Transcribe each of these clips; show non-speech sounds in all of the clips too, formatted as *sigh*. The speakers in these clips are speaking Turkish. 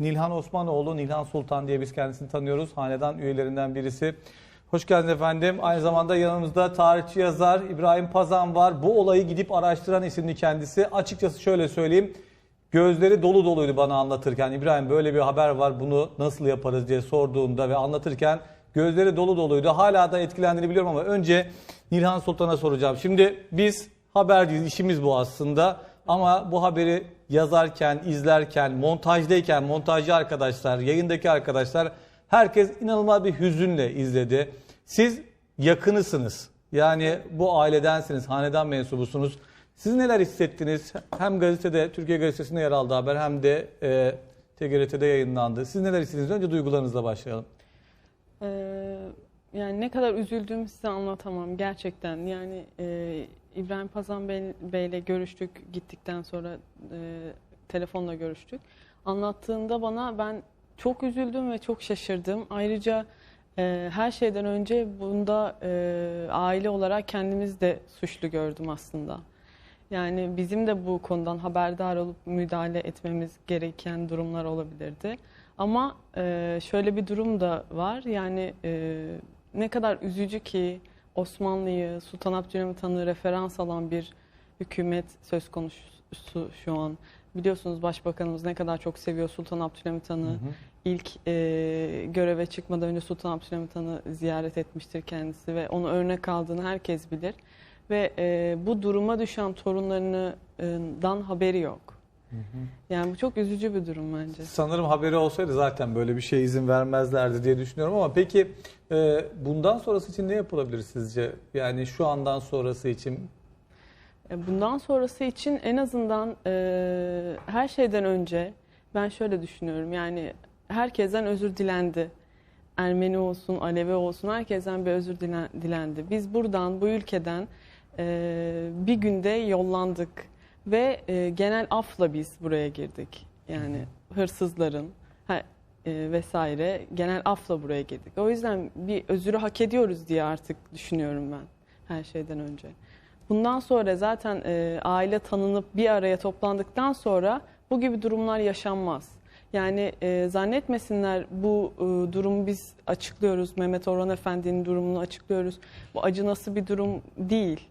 Nilhan Osmanoğlu, Nilhan Sultan diye biz kendisini tanıyoruz. Hanedan üyelerinden birisi. Hoş geldiniz efendim. Aynı zamanda yanımızda tarihçi yazar İbrahim Pazan var. Bu olayı gidip araştıran isimli kendisi. Açıkçası şöyle söyleyeyim. Gözleri dolu doluydu bana anlatırken. İbrahim böyle bir haber var bunu nasıl yaparız diye sorduğumda ve anlatırken gözleri dolu doluydu. Hala da etkilendiğini biliyorum ama önce Nilhan Sultan'a soracağım. Şimdi biz haberciyiz, işimiz bu aslında. Ama bu haberi yazarken, izlerken, montajdayken, montajcı arkadaşlar, yayındaki arkadaşlar herkes inanılmaz bir hüzünle izledi. Siz yakınısınız. Yani bu ailedensiniz, hanedan mensubusunuz. Siz neler hissettiniz? Hem gazetede, Türkiye Gazetesi'nde yer aldı haber hem de e, TGRT'de yayınlandı. Siz neler hissettiniz? Önce duygularınızla başlayalım. Ee, yani ne kadar üzüldüğümü size anlatamam gerçekten. Yani e, İbrahim Pazan Bey, Bey'le görüştük gittikten sonra e, telefonla görüştük. Anlattığında bana ben çok üzüldüm ve çok şaşırdım. Ayrıca e, her şeyden önce bunda e, aile olarak kendimiz de suçlu gördüm aslında. Yani bizim de bu konudan haberdar olup müdahale etmemiz gereken durumlar olabilirdi. Ama e, şöyle bir durum da var. Yani e, ne kadar üzücü ki Osmanlı'yı, Sultan Abdülhamit Han'ı referans alan bir hükümet söz konusu şu an. Biliyorsunuz Başbakanımız ne kadar çok seviyor Sultan Abdülhamit Han'ı. İlk e, göreve çıkmadan önce Sultan Abdülhamit Han'ı ziyaret etmiştir kendisi ve onu örnek aldığını herkes bilir. Ve e, bu duruma düşen torunlarından haberi yok. Yani bu çok üzücü bir durum bence. Sanırım haberi olsaydı zaten böyle bir şeye izin vermezlerdi diye düşünüyorum ama peki e, bundan sonrası için ne yapılabilir sizce? Yani şu andan sonrası için E, Bundan sonrası için en azından e, her şeyden önce ben şöyle düşünüyorum. Yani herkesten özür dilendi. Ermeni olsun, Alevi olsun herkesten bir özür dilen- dilendi. Biz buradan, bu ülkeden e, bir günde yollandık ve e, genel afla biz buraya girdik. Yani hırsızların ha, e, vesaire genel afla buraya girdik. O yüzden bir özürü hak ediyoruz diye artık düşünüyorum ben her şeyden önce. Bundan sonra zaten e, aile tanınıp bir araya toplandıktan sonra bu gibi durumlar yaşanmaz. Yani e, zannetmesinler bu e, durumu biz açıklıyoruz. Mehmet Orhan Efendi'nin durumunu açıklıyoruz. Bu acı nasıl bir durum değil.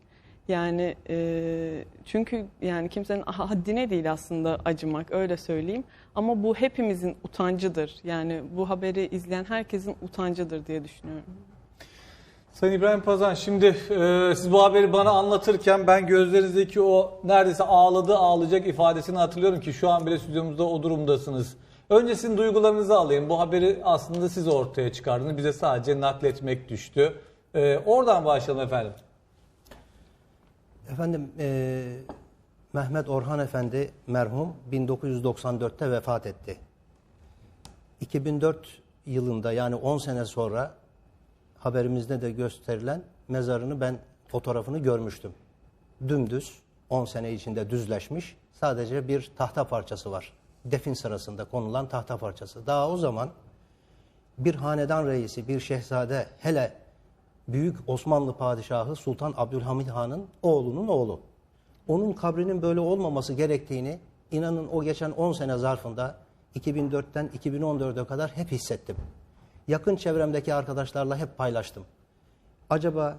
Yani e, çünkü yani kimsenin haddine değil aslında acımak öyle söyleyeyim. Ama bu hepimizin utancıdır. Yani bu haberi izleyen herkesin utancıdır diye düşünüyorum. Sayın İbrahim Pazan şimdi e, siz bu haberi bana anlatırken ben gözlerinizdeki o neredeyse ağladı ağlayacak ifadesini hatırlıyorum ki şu an bile stüdyomuzda o durumdasınız. Önce sizin duygularınızı alayım. Bu haberi aslında siz ortaya çıkardınız. Bize sadece nakletmek düştü. E, oradan başlayalım efendim. Efendim eee, Mehmet Orhan Efendi merhum 1994'te vefat etti. 2004 yılında yani 10 sene sonra haberimizde de gösterilen mezarını ben fotoğrafını görmüştüm. Dümdüz 10 sene içinde düzleşmiş sadece bir tahta parçası var. Defin sırasında konulan tahta parçası. Daha o zaman bir hanedan reisi, bir şehzade hele Büyük Osmanlı Padişahı Sultan Abdülhamid Han'ın oğlunun oğlu. Onun kabrinin böyle olmaması gerektiğini inanın o geçen 10 sene zarfında 2004'ten 2014'e kadar hep hissettim. Yakın çevremdeki arkadaşlarla hep paylaştım. Acaba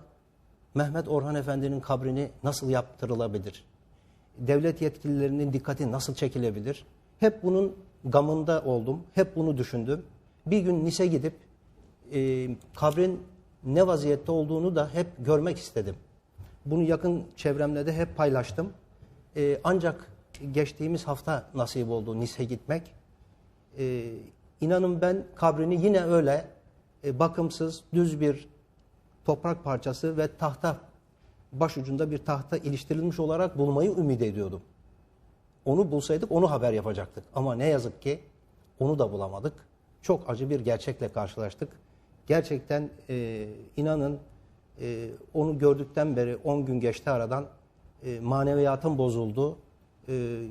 Mehmet Orhan Efendi'nin kabrini nasıl yaptırılabilir? Devlet yetkililerinin dikkati nasıl çekilebilir? Hep bunun gamında oldum, hep bunu düşündüm. Bir gün Nis'e gidip e, kabrin ne vaziyette olduğunu da hep görmek istedim. Bunu yakın çevremle de hep paylaştım. Ee, ancak geçtiğimiz hafta nasip oldu Nis'e gitmek. Ee, inanın ben kabrini yine öyle e, bakımsız, düz bir toprak parçası ve tahta başucunda bir tahta iliştirilmiş olarak bulmayı ümit ediyordum. Onu bulsaydık onu haber yapacaktık. Ama ne yazık ki onu da bulamadık. Çok acı bir gerçekle karşılaştık. Gerçekten e, inanın e, onu gördükten beri 10 gün geçti aradan e, maneviyatım bozuldu. E,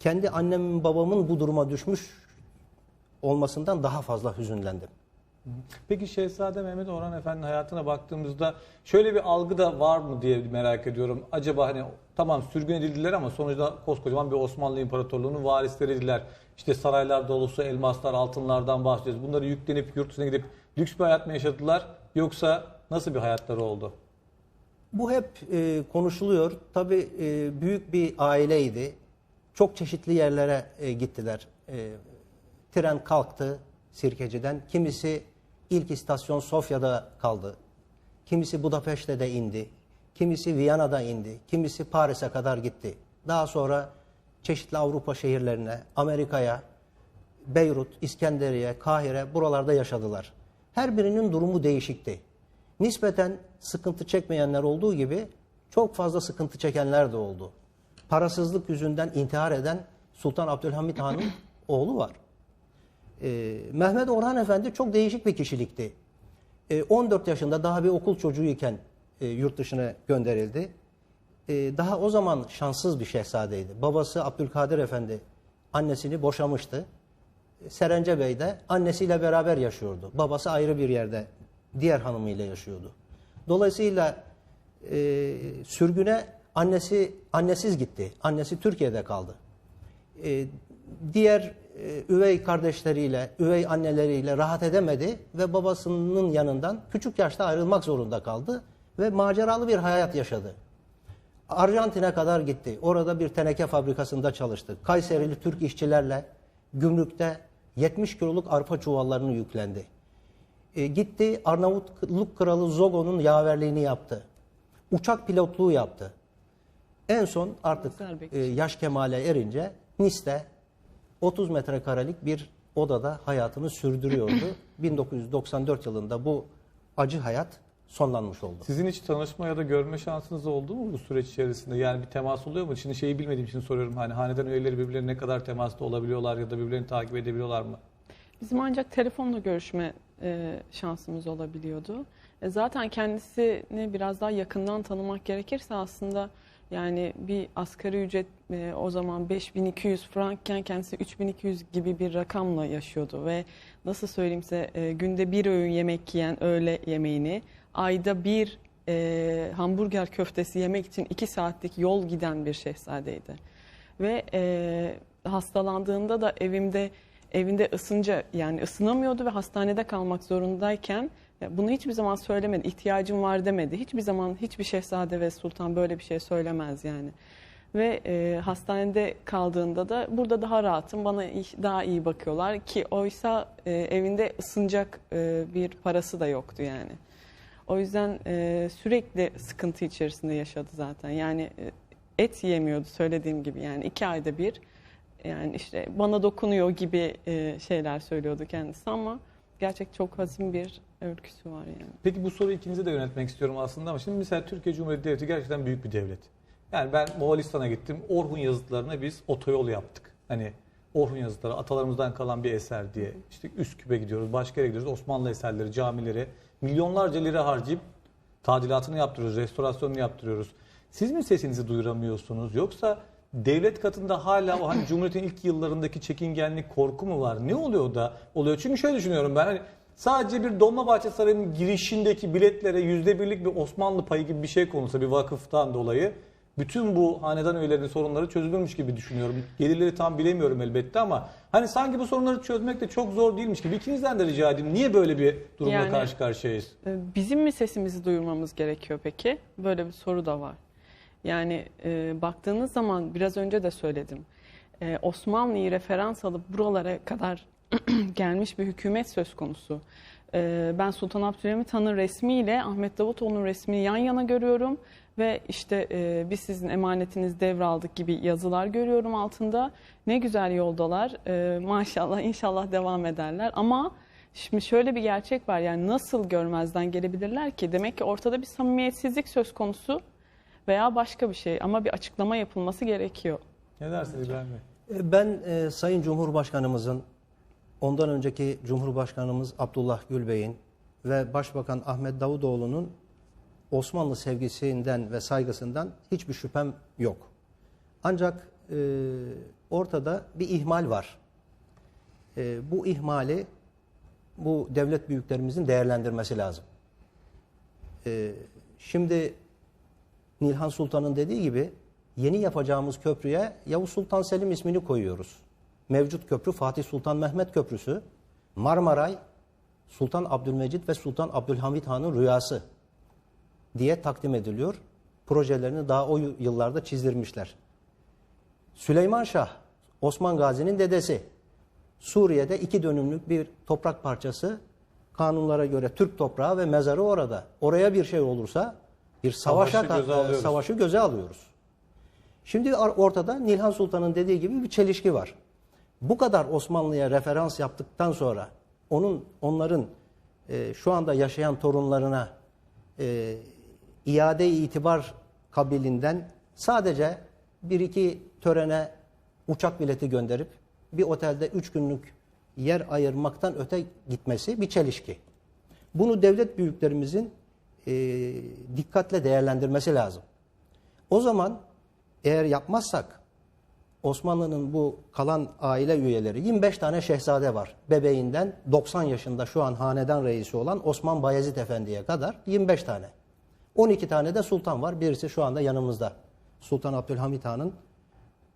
kendi annemin babamın bu duruma düşmüş olmasından daha fazla hüzünlendim. Peki Şehzade Mehmet Orhan Efendi'nin hayatına baktığımızda şöyle bir algı da var mı diye merak ediyorum. Acaba hani tamam sürgün edildiler ama sonuçta koskocaman bir Osmanlı İmparatorluğu'nun varisleriydiler. İşte saraylar dolusu elmaslar, altınlardan bahsediyoruz. Bunları yüklenip yurt dışına gidip lüks bir hayat mı yaşadılar yoksa nasıl bir hayatları oldu? Bu hep e, konuşuluyor. Tabii e, büyük bir aileydi. Çok çeşitli yerlere e, gittiler. E, tren kalktı Sirkeci'den. Kimisi ilk istasyon Sofya'da kaldı. Kimisi Budapeşte'de indi. Kimisi Viyana'da indi. Kimisi Paris'e kadar gitti. Daha sonra çeşitli Avrupa şehirlerine, Amerika'ya, Beyrut, İskenderiye, Kahire buralarda yaşadılar. Her birinin durumu değişikti. Nispeten sıkıntı çekmeyenler olduğu gibi çok fazla sıkıntı çekenler de oldu. Parasızlık yüzünden intihar eden Sultan Abdülhamit Han'ın *clears throat* oğlu var. Ee, Mehmet Orhan Efendi çok değişik bir kişilikti. Ee, 14 yaşında daha bir okul çocuğuyken e, yurt dışına gönderildi. Ee, daha o zaman şanssız bir şehzadeydi. Babası Abdülkadir Efendi annesini boşamıştı. Serence Bey de annesiyle beraber yaşıyordu. Babası ayrı bir yerde diğer hanımıyla yaşıyordu. Dolayısıyla e, sürgüne annesi annesiz gitti. Annesi Türkiye'de kaldı. E, diğer e, üvey kardeşleriyle, üvey anneleriyle rahat edemedi ve babasının yanından küçük yaşta ayrılmak zorunda kaldı ve maceralı bir hayat yaşadı. Arjantin'e kadar gitti. Orada bir teneke fabrikasında çalıştı. Kayserili Türk işçilerle gümrükte 70 kiloluk arpa çuvallarını yüklendi. E, gitti Arnavutluk kralı Zogo'nun yaverliğini yaptı. Uçak pilotluğu yaptı. En son artık e, yaş kemale erince Nice'de 30 metrekarelik bir odada hayatını sürdürüyordu. *clears throat* 1994 yılında bu acı hayat sonlanmış oldu. Sizin hiç tanışma ya da görme şansınız oldu mu bu süreç içerisinde? Yani bir temas oluyor mu? Şimdi şeyi bilmediğim için soruyorum. Hani hanedan üyeleri birbirlerine ne kadar temasta olabiliyorlar ya da birbirlerini takip edebiliyorlar mı? Bizim ancak telefonla görüşme e, şansımız olabiliyordu. E, zaten kendisini biraz daha yakından tanımak gerekirse aslında yani bir asgari ücret e, o zaman 5200 frankken kendisi 3200 gibi bir rakamla yaşıyordu ve nasıl söyleyeyim size e, günde bir öğün yemek yiyen öğle yemeğini ayda bir e, hamburger köftesi yemek için 2 saatlik yol giden bir şehzadeydi. Ve e, hastalandığında da evimde evinde ısınca yani ısınamıyordu ve hastanede kalmak zorundayken bunu hiçbir zaman söylemedi. İhtiyacım var demedi. Hiçbir zaman hiçbir şehzade ve sultan böyle bir şey söylemez yani. Ve e, hastanede kaldığında da burada daha rahatım, bana daha iyi bakıyorlar ki oysa e, evinde ısınacak e, bir parası da yoktu yani. O yüzden e, sürekli sıkıntı içerisinde yaşadı zaten. Yani e, et yemiyordu söylediğim gibi yani iki ayda bir yani işte bana dokunuyor gibi e, şeyler söylüyordu kendisi ama gerçek çok hazin bir öyküsü var yani. Peki bu soruyu ikinize de yönetmek istiyorum aslında ama şimdi mesela Türkiye Cumhuriyeti Devleti gerçekten büyük bir devlet. Yani ben Moğolistan'a gittim. Orhun yazıtlarına biz otoyol yaptık. Hani Orhun yazıtları atalarımızdan kalan bir eser diye. İşte Üsküp'e gidiyoruz, başka yere gidiyoruz. Osmanlı eserleri, camileri milyonlarca lira harcayıp tadilatını yaptırıyoruz, restorasyonunu yaptırıyoruz. Siz mi sesinizi duyuramıyorsunuz yoksa devlet katında hala o hani Cumhuriyet'in ilk yıllarındaki çekingenlik, korku mu var? Ne oluyor da oluyor? Çünkü şöyle düşünüyorum ben hani sadece bir Dolmabahçe Sarayı'nın girişindeki biletlere yüzde birlik bir Osmanlı payı gibi bir şey konulsa bir vakıftan dolayı bütün bu hanedan üyelerinin sorunları çözülürmüş gibi düşünüyorum. Gelirleri tam bilemiyorum elbette ama hani sanki bu sorunları çözmek de çok zor değilmiş gibi. İkinizden de rica edeyim. Niye böyle bir durumla Yani- karşı karşıyayız? E, Bizim mi sesimizi duyurmamız gerekiyor peki? Böyle bir soru da var. Yani e, baktığınız zaman biraz önce de söyledim. E, Osmanlı'yı referans alıp buralara kadar *clears throat* gelmiş bir hükümet söz konusu. E, ben Sultan Abdülhamit Han'ın resmiyle Ahmet Davutoğlu'nun resmini yan yana görüyorum ve işte e, biz sizin emanetiniz devraldık gibi yazılar görüyorum altında. Ne güzel yoldalar. E, maşallah inşallah devam ederler ama Şimdi şöyle bir gerçek var yani nasıl görmezden gelebilirler ki? Demek ki ortada bir samimiyetsizlik söz konusu veya başka bir şey ama bir açıklama yapılması gerekiyor. Ne dersiniz İbrahim Bey? E, Ben e, Sayın Cumhurbaşkanımızın, ondan önceki Cumhurbaşkanımız Abdullah Gül Bey'in ve Başbakan Ahmet Davutoğlu'nun Osmanlı sevgisinden ve saygısından hiçbir şüphem yok. Ancak e, ortada bir ihmal var. E, bu ihmali bu devlet büyüklerimizin değerlendirmesi lazım. Ee, şimdi Nilhan Sultan'ın dediği gibi yeni yapacağımız köprüye Yavuz Sultan Selim ismini koyuyoruz. Mevcut köprü Fatih Sultan Mehmet Köprüsü, Marmaray, Sultan Abdülmecit ve Sultan Abdülhamit Han'ın rüyası diye takdim ediliyor. Projelerini daha o yıllarda çizdirmişler. Süleyman Şah, Osman Gazi'nin dedesi. Suriye'de iki dönümlük bir toprak parçası kanunlara göre Türk toprağı ve mezarı orada. Oraya bir şey olursa bir savaşa Savaşı göze e, alıyoruz. savaşı göze alıyoruz. Şimdi ortada Nilhan Sultan'ın dediği gibi bir çelişki var. Bu kadar Osmanlı'ya referans yaptıktan sonra onun onların e, şu anda yaşayan torunlarına e, iade itibar kabilinden sadece bir iki törene uçak bileti gönderip bir otelde üç günlük yer ayırmaktan öte gitmesi bir çelişki. Bunu devlet büyüklerimizin e, dikkatle değerlendirmesi lazım. O zaman eğer yapmazsak Osmanlı'nın bu kalan aile üyeleri 25 tane şehzade var. Bebeğinden 90 yaşında şu an hanedan reisi olan Osman Bayezid Efendi'ye kadar 25 tane. 12 tane de sultan var. Birisi şu anda yanımızda. Sultan Abdülhamit Han'ın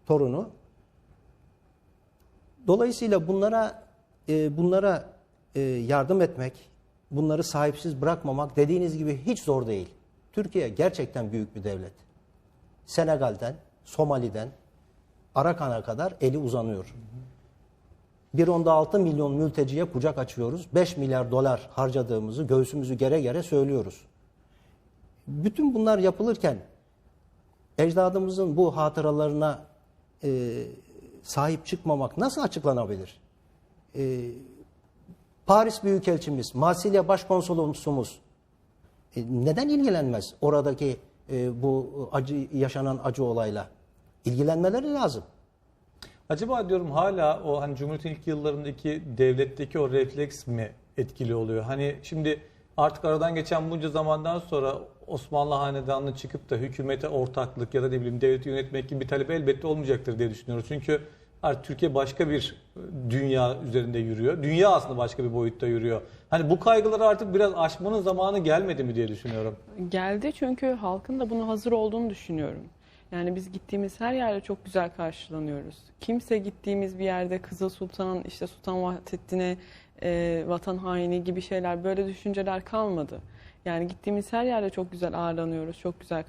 torunu. Dolayısıyla bunlara e, bunlara e, yardım etmek, bunları sahipsiz bırakmamak dediğiniz gibi hiç zor değil. Türkiye gerçekten büyük bir devlet. Senegal'den, Somali'den, Arakan'a kadar eli uzanıyor. 1.6 milyon mülteciye kucak açıyoruz. 5 milyar dolar harcadığımızı göğsümüzü gere gere söylüyoruz. Bütün bunlar yapılırken ecdadımızın bu hatıralarına e, sahip çıkmamak nasıl açıklanabilir? E, Paris Büyükelçimiz, Marsilya Başkonsolosumuz e, neden ilgilenmez oradaki e, bu acı yaşanan acı olayla? İlgilenmeleri lazım. Acaba diyorum hala o hani Cumhuriyet'in ilk yıllarındaki devletteki o refleks mi etkili oluyor? Hani şimdi artık aradan geçen bunca zamandan sonra Osmanlı Hanedanı'nın çıkıp da hükümete ortaklık ya da ne bileyim devleti yönetmek gibi bir talep elbette olmayacaktır diye düşünüyoruz. Çünkü artık Türkiye başka bir dünya üzerinde yürüyor. Dünya aslında başka bir boyutta yürüyor. Hani bu kaygıları artık biraz aşmanın zamanı gelmedi mi diye düşünüyorum. Geldi çünkü halkın da buna hazır olduğunu düşünüyorum. Yani biz gittiğimiz her yerde çok güzel karşılanıyoruz. Kimse gittiğimiz bir yerde Kızıl Sultan, işte Sultan Vahdettin'e e, vatan haini gibi şeyler, böyle düşünceler kalmadı. Yani gittiğimiz her yerde çok güzel ağırlanıyoruz, çok güzel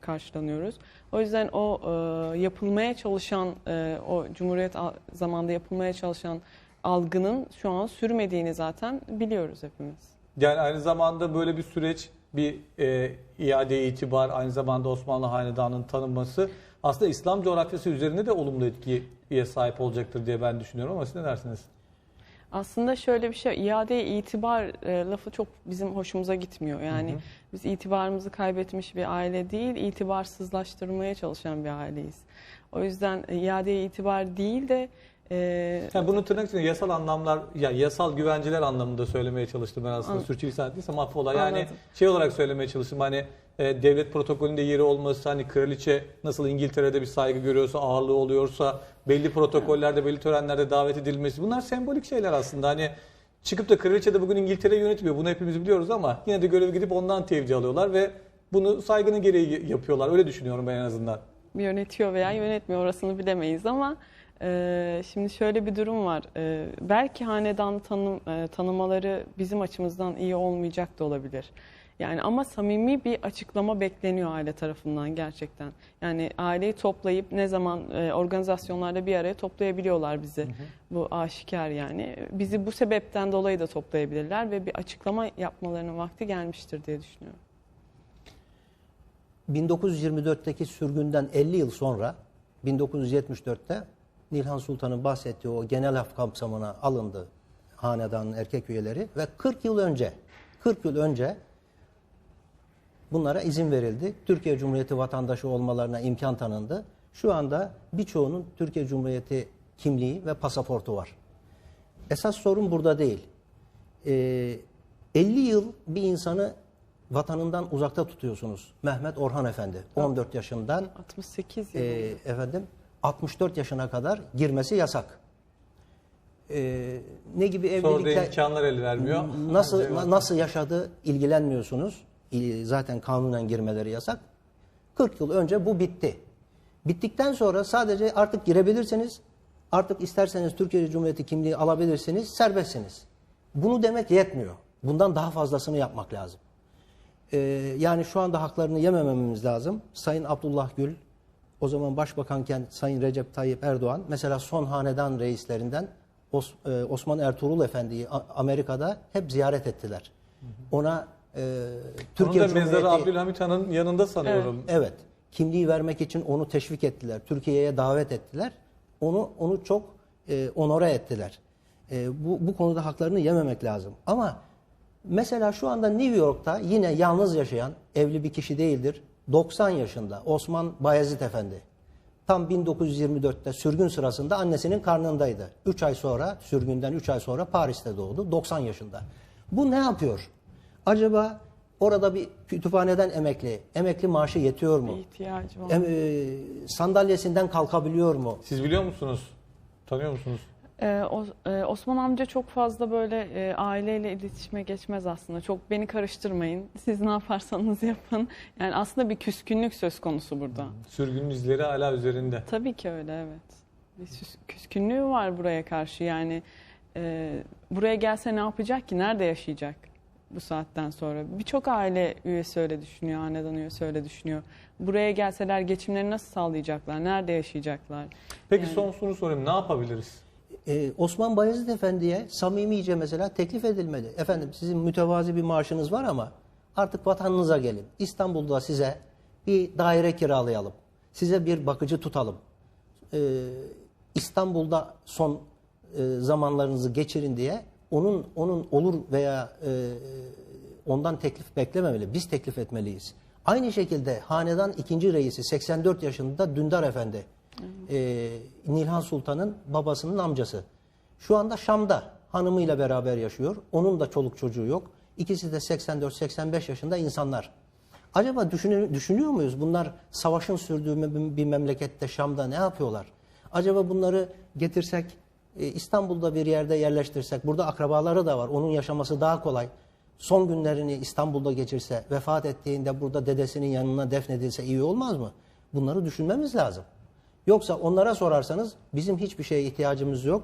karşılanıyoruz. O yüzden o e, yapılmaya çalışan, e, o Cumhuriyet zamanında yapılmaya çalışan algının şu an sürmediğini zaten biliyoruz hepimiz. Yani aynı zamanda böyle bir süreç bir e, iade itibar aynı zamanda Osmanlı Hanedanı'nın tanınması aslında İslam coğrafyası üzerinde de olumlu etkiye sahip olacaktır diye ben düşünüyorum ama siz ne dersiniz? Aslında şöyle bir şey, iadeye itibar e, lafı çok bizim hoşumuza gitmiyor. Yani Hı hı. biz itibarımızı kaybetmiş bir aile değil, itibarsızlaştırmaya çalışan bir aileyiz. O yüzden e, iadeye itibar değil de e, Yani bunu tırnak içinde yasal anlamlar, yani yasal güvenceler anlamında söylemeye çalıştım ben aslında. Sürçülisan ettiysem affola. Yani Anladım. şey olarak söylemeye çalıştım hani e, devlet protokolünde yeri olması, hani kraliçe nasıl İngiltere'de bir saygı görüyorsa, ağırlığı oluyorsa, belli protokollerde, belli törenlerde davet edilmesi. Bunlar sembolik şeyler aslında. Hani çıkıp da kraliçe de bugün İngiltere'yi yönetmiyor. Bunu hepimiz biliyoruz ama yine de görevi gidip ondan tevcih alıyorlar ve bunu saygının gereği yapıyorlar. Öyle düşünüyorum ben en azından. yönetiyor veya yönetmiyor orasını bilemeyiz ama e, şimdi şöyle bir durum var. E, belki hanedan tanım, e, tanımaları bizim açımızdan iyi olmayacak da olabilir. Yani ama samimi bir açıklama bekleniyor aile tarafından gerçekten. Yani aileyi toplayıp ne zaman e, organizasyonlarda bir araya toplayabiliyorlar bizi. Bu aşikar yani. Bizi bu sebepten dolayı da toplayabilirler ve bir açıklama yapmalarının vakti gelmiştir diye düşünüyorum. 1924'teki sürgünden 50 yıl sonra 1974'te Nilhan Sultan'ın bahsettiği o genel af kapsamına alındı hanedanın erkek üyeleri ve 40 yıl önce 40 yıl önce bunlara izin verildi. Türkiye Cumhuriyeti vatandaşı olmalarına imkan tanındı. Şu anda birçoğunun Türkiye Cumhuriyeti kimliği ve pasaportu var. Esas sorun burada değil. Ee, 50 yıl bir insanı vatanından uzakta tutuyorsunuz. Mehmet Orhan Efendi 14 yaşından 68 yıl. e, efendim 64 yaşına kadar girmesi yasak. e, ne gibi Sonra da evlilikler imkanlar el vermiyor. nasıl na- nasıl yaşadı ilgilenmiyorsunuz. Zaten kanunen girmeleri yasak. 40 yıl önce bu bitti. Bittikten sonra sadece artık girebilirsiniz. Artık isterseniz Türkiye Cumhuriyeti kimliği alabilirsiniz. Serbestsiniz. Bunu demek yetmiyor. Bundan daha fazlasını yapmak lazım. Ee, yani şu anda haklarını yemememiz lazım. Sayın Abdullah Gül, o zaman başbakanken Sayın Recep Tayyip Erdoğan, mesela son hanedan reislerinden e, Osman Ertuğrul Efendi'yi Amerika'da hep ziyaret ettiler. Ona e, Onun Türkiye da mezarı. Abdülhamit Han'ın yanında sanıyorum. Evet. Kimliği vermek için onu teşvik ettiler. Türkiye'ye davet ettiler. Onu onu çok e, onore ettiler. E, bu bu konuda haklarını yememek lazım. Ama mesela şu anda New York'ta yine yalnız yaşayan evli bir kişi değildir. 90 yaşında Osman Bayezid Efendi. Tam 1924'te sürgün sırasında annesinin karnındaydı. 3 ay sonra sürgünden 3 ay sonra Paris'te doğdu. 90 yaşında. Bu ne yapıyor? Acaba orada bir kütüphaneden emekli, emekli maaşı yetiyor mu? İhtiyacı var. Em- e, sandalyesinden kalkabiliyor mu? Siz biliyor musunuz? Tanıyor musunuz? Ee, o- e, Osman amca çok fazla böyle e, aileyle iletişime geçmez aslında. Çok beni karıştırmayın. *laughs* Siz ne yaparsanız yapın. Yani aslında bir küskünlük söz konusu burada. Sürgünün izleri hala üzerinde. Tabii ki öyle evet. Bir süs- küskünlüğü var buraya karşı. Yani e, buraya gelse ne yapacak ki? Nerede yaşayacak bu saatten sonra? Birçok aile üyesi öyle düşünüyor, hanedan üyesi öyle düşünüyor. Buraya gelseler geçimlerini nasıl sağlayacaklar? Nerede yaşayacaklar? Peki Yani- son soru sorayım. Ne yapabiliriz? Ee, Osman Bayezid Efendi'ye samimice mesela teklif edilmeli. Efendim sizin mütevazi bir maaşınız var ama artık vatanınıza gelin. İstanbul'da size bir daire kiralayalım. Size bir bakıcı tutalım. Ee, İstanbul'da son e, zamanlarınızı geçirin diye onun onun olur veya e, ondan teklif beklememeli. Biz teklif etmeliyiz. Aynı şekilde hanedan ikinci reisi 84 yaşında Dündar Efendi. e, Nilhan Sultan'ın babasının amcası. Şu anda Şam'da hanımıyla beraber yaşıyor. Onun da çoluk çocuğu yok. İkisi de 84-85 yaşında insanlar. Acaba düşünüyor, düşünüyor muyuz bunlar savaşın sürdüğü bir memlekette Şam'da ne yapıyorlar? Acaba bunları getirsek e, İstanbul'da bir yerde yerleştirsek, burada akrabaları da var, onun yaşaması daha kolay. Son günlerini İstanbul'da geçirse, vefat ettiğinde burada dedesinin yanına defnedilse iyi olmaz mı? Bunları düşünmemiz lazım. Yoksa onlara sorarsanız bizim hiçbir şeye ihtiyacımız yok.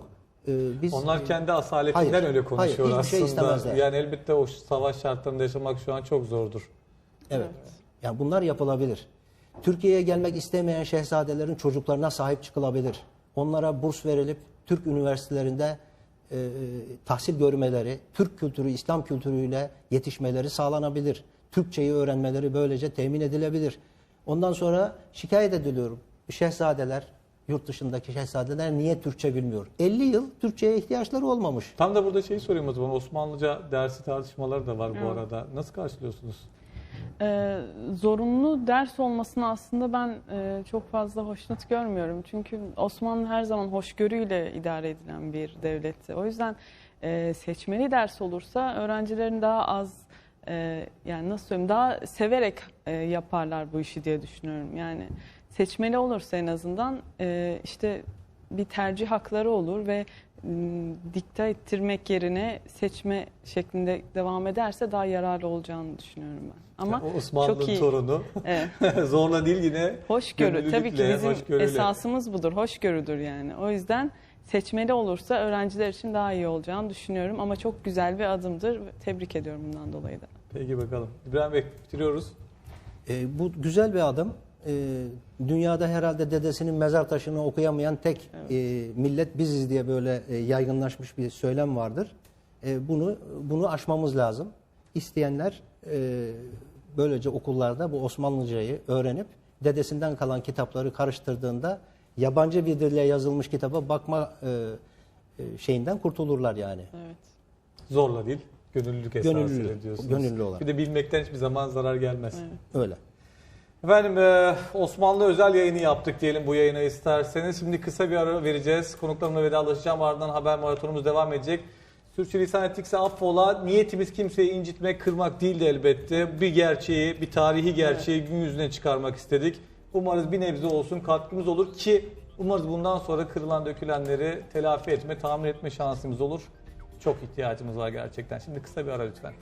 Ee, biz Onlar kendi asaletinden Hayır, öyle konuşuyor hayır, şey aslında. istemezler. yani elbette o savaş şartlarında yaşamak şu an çok zordur. Evet. Yani bunlar yapılabilir. Türkiye'ye gelmek istemeyen şehzadelerin çocuklarına sahip çıkılabilir. Onlara burs verilip Türk üniversitelerinde e, e, tahsil görmeleri, Türk kültürü, İslam kültürüyle yetişmeleri sağlanabilir. Türkçeyi öğrenmeleri böylece temin edilebilir. Ondan sonra şikayet ediliyorum. Şehzadeler, yurt dışındaki şehzadeler niye Türkçe bilmiyor? 50 yıl Türkçe'ye ihtiyaçları olmamış. Tam da burada şeyi sorayım o zaman. Osmanlıca dersi tartışmaları da var bu arada. Nasıl karşılıyorsunuz? Ee, zorunlu ders olmasını aslında ben e, çok fazla hoşnut görmüyorum. Çünkü Osmanlı her zaman hoşgörüyle idare edilen bir devletti. O yüzden e, seçmeli ders olursa öğrencilerin daha az e, yani nasıl söyleyeyim daha severek e, yaparlar bu işi diye düşünüyorum. Yani seçmeli olursa en azından e, işte bir tercih hakları olur ve dikte ettirmek yerine seçme şeklinde devam ederse daha yararlı olacağını düşünüyorum ben. Ama Yani o Osmanlı'nın çok iyi. torunu Evet. *laughs* zorla değil yine Hoşgörü tabii ki bizim hoşgörüyle. esasımız budur. Hoşgörüdür yani. O yüzden seçmeli olursa öğrenciler için daha iyi olacağını düşünüyorum ama çok güzel bir adımdır. Tebrik ediyorum bundan dolayı da. Peki bakalım. İbrahim Bey bitiriyoruz. E, bu güzel bir adım. E, dünyada herhalde dedesinin mezar taşını okuyamayan tek e, millet biziz diye böyle e, yaygınlaşmış bir söylem vardır. E, bunu bunu aşmamız lazım. İsteyenler e, böylece okullarda bu Osmanlıcayı öğrenip dedesinden kalan kitapları karıştırdığında yabancı bir dille yazılmış kitaba bakma e, e, şeyinden kurtulurlar yani. Evet. Zorla değil, gönüllülük esasıyla Gönüllülük, diyorsunuz. gönüllü olarak. Bir de bilmekten hiçbir zaman zarar gelmez. Öyle. Efendim e, Osmanlı özel yayını yaptık diyelim bu yayına isterseniz. Şimdi kısa bir ara vereceğiz. Konuklarımla vedalaşacağım. Ardından haber maratonumuz devam edecek. Sürçülisan ettikse affola. Niyetimiz kimseyi incitmek, kırmak değildi elbette. Bir gerçeği, bir tarihi gerçeği gün yüzüne çıkarmak istedik. Umarız bir nebze olsun katkımız olur ki Umarız bundan sonra kırılan dökülenleri telafi etme, tamir etme şansımız olur. Çok ihtiyacımız var gerçekten. Şimdi kısa bir ara lütfen.